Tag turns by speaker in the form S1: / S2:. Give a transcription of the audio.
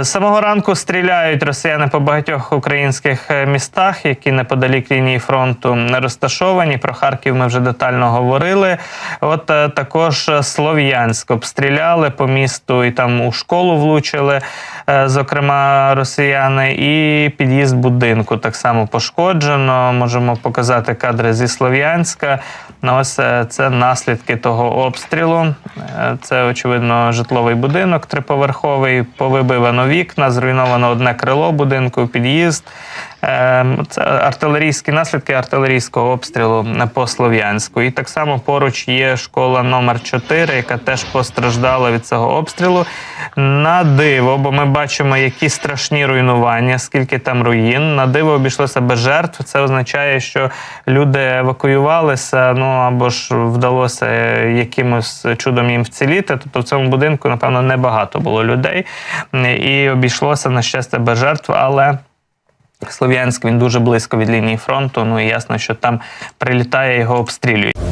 S1: З самого ранку стріляють росіяни по багатьох українських е, містах, які неподалік лінії фронту розташовані. Про Харків ми вже детально говорили. От е, також Слов'янськ обстріляли по місту і там у школу влучили, е, зокрема росіяни, і під'їзд будинку так само пошкоджено. Можемо показати кадри зі Слов'янська. Ну, ось е, це наслідки того обстрілу. Е, Це очевидно житловий будинок триповерховий. Повибивано вікна, зруйновано одне крило будинку, під'їзд. Е, Це артилерійські наслідки артилерійського обстрілу по Слов'янську. І так само поруч є школа номер 4 яка теж постраждала від цього обстрілу. На диво, бо ми бачимо, які страшні руйнування, скільки там руїн. На диво обійшлося без жертв. Це означає, що люди евакуювалися, ну або ж вдалося якимось чудом їм вціліти. Тобто в цьому будинку, напевно, небагато було людей, і обійшлося на щастя без жертв, але. Слов'янськ він дуже близько від лінії фронту. Ну і ясно, що там прилітає, його обстрілюють.